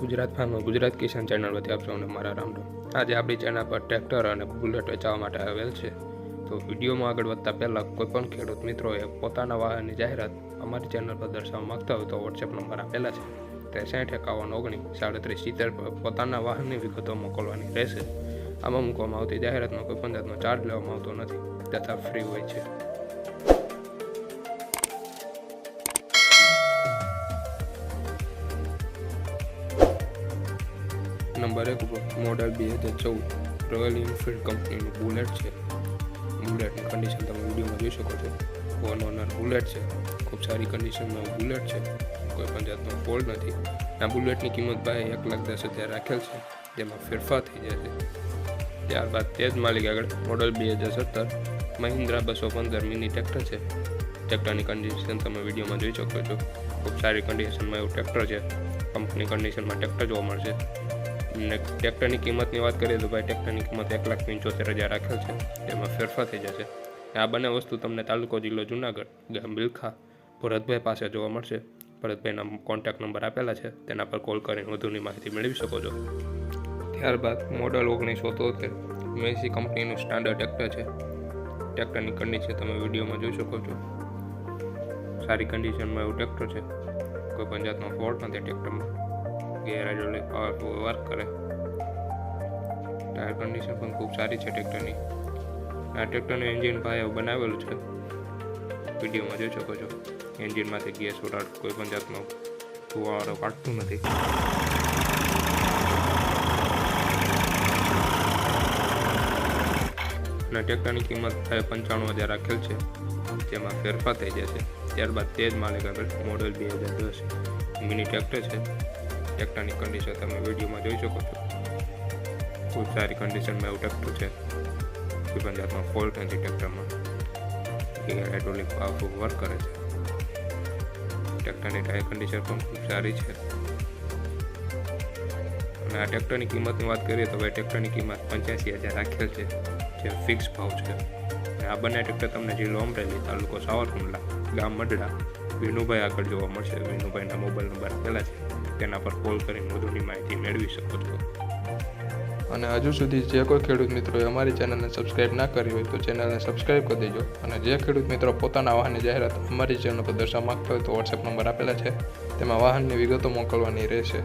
Gujarat farm, Gujarat Kisan channel વતી આપ સૌને મારા રામ રામ. આજે આપણી ચેનલ પર ટ્રેક્ટર અને બુલેટ વેચાવા માટે આવેલ છે. તો વિડીયોમાં આગળ વધતા પહેલાં કોઈપણ ખેડૂત મિત્રોએ પોતાના વાહનની જાહેરાત અમારી ચેનલ પર દર્શાવવા માગતા હોય તો વોટ્સએપ નંબર આપેલા છે. તે સાઠ એકાવન ઓગણીસ સાડત્રીસ સિત્તેર પર પોતાના વાહનની વિગતો મોકલવાની રહેશે. આમાં મૂકવામાં આવતી જાહેરાતનો કોઈ પણ જાતનો ચાર્જ લેવામાં આવતો નથી. તથા ફ્રી હોય છે. નંબર એક મોડલ બે હજાર ચૌદ રોયલ એનફિલ્ડ કંપનીનું બુલેટ છે. બુલેટની કન્ડિશન તમે વિડીયોમાં જોઈ શકો છો. વન ઓનર બુલેટ છે. ખૂબ સારી કન્ડિશનમાં બુલેટ છે. કોઈ પણ જાતનો ફોલ્ડ નથી. આ બુલેટની કિંમત ભાઈ એક લાખ દસ હજાર રાખેલ છે. જેમાં ફેરફાર થઈ જશે ત્યારબાદ તે જ માલિક આગળ મોડલ બે હજાર સત્તર મહિન્દ્રા બસો પંદર મિની ટ્રેક્ટર છે. ટ્રેક્ટરની કન્ડિશન તમે વિડીયોમાં જોઈ શકો છો. ખૂબ સારી કન્ડિશનમાં એવું ટ્રેક્ટર છે. કંપની કન્ડિશનમાં ટ્રેક્ટર જોવા મળશે. ને ટ્રેક્ટરની કિંમતની વાત કરીએ તો ભાઈ ટ્રેક્ટરની કિંમત એક લાખ પંચોતેર હજાર રાખેલ છે. તેમાં ફેરફાર થઈ જશે. આ બંને વસ્તુ તમને તાલુકો, જિલ્લો, જુનાગઢ ગામ બિલખા, ભરતભાઈ પાસે જોવા મળશે. ભરતભાઈના કોન્ટેક્ટ નંબર આપેલા છે. તેના પર કોલ કરીને વધુની માહિતી મેળવી શકો છો. ત્યારબાદ મોડલ ઓગણીસો તોતેર. મેસી કંપનીનું સ્ટાન્ડર્ડ ટ્રેક્ટર છે. ટ્રેક્ટરની કન્ડિશન તમે વિડીયોમાં જોઈ શકો છો. સારી કન્ડિશનમાં એવું ટ્રેક્ટર છે. કોઈ પણ જાતનો ફોલ્ટ નથી ટ્રેક્ટરમાં ગેર હાઇડ્રોલિક પાવરફુલ વર્ક કરે. ટાયર કન્ડિશન પણ ખૂબ સારી છે ટ્રેક્ટરની આ ટ્રેક્ટરનું એન્જિન ભાઈ બનાવેલું છે. વિડીયોમાં જોઈ શકો છો. એન્જિનમાંથી ગેસ ઉડાડ, કોઈ પણ જાતનો ધુવાળો કાઢતું નથી. અને ટ્રેક્ટરની કિંમત થાય પંચાણું હજાર રાખેલ છે. તેમાં ફેરફાર થઈ જશે. ત્યારબાદ તે જ માલિક આગળ મોડેલ બે હજાર દસ. મિની ટ્રેક્ટર છે. ટ્રેક્ટરની કન્ડિશન તમે વિડીયોમાં જોઈ શકો છો. ખૂબ સારી કન્ડિશનમાં એવું ટ્રેક્ટર છે. કોઈ પણ જાતનો ફોલ્ટ નથી ટ્રેક્ટરમાં હાઇડ્રોલિક પાવરફુલ વર્ક કરે છે. ટ્રેક્ટરની ટાયર કન્ડિશન પણ ખૂબ સારી છે. અને આ ટ્રેક્ટરની કિંમતની વાત કરીએ તો ભાઈ ટ્રેક્ટરની કિંમત પંચ્યાસી હજાર રાખેલ છે. જે ફિક્સ ભાવ છે. આ બંને ટ્રેક્ટર તમને જિલ્લો અમરેલી તાલુકો સાવરકુંડલા, ગામ મડડા. વિનુભાઈ આગળ જોવા મળશે. વિનુભાઈના મોબાઈલ નંબર આપેલા છે. તેના પર કોલ કરીને વધુની માહિતી મેળવી શકો છો. અને હજુ સુધી જે કોઈ ખેડૂત મિત્રોએ અમારી ચેનલને સબસ્ક્રાઇબ ના કરી હોય તો ચેનલને સબસ્ક્રાઇબ કરી દેજો. અને જે ખેડૂત મિત્રો પોતાના વાહનની જાહેરાત અમારી ચેનલ પર દર્શાવવા માંગતા હોય તો વોટ્સએપ નંબર આપેલા છે. તેમાં વાહનની વિગતો મોકલવાની રહેશે.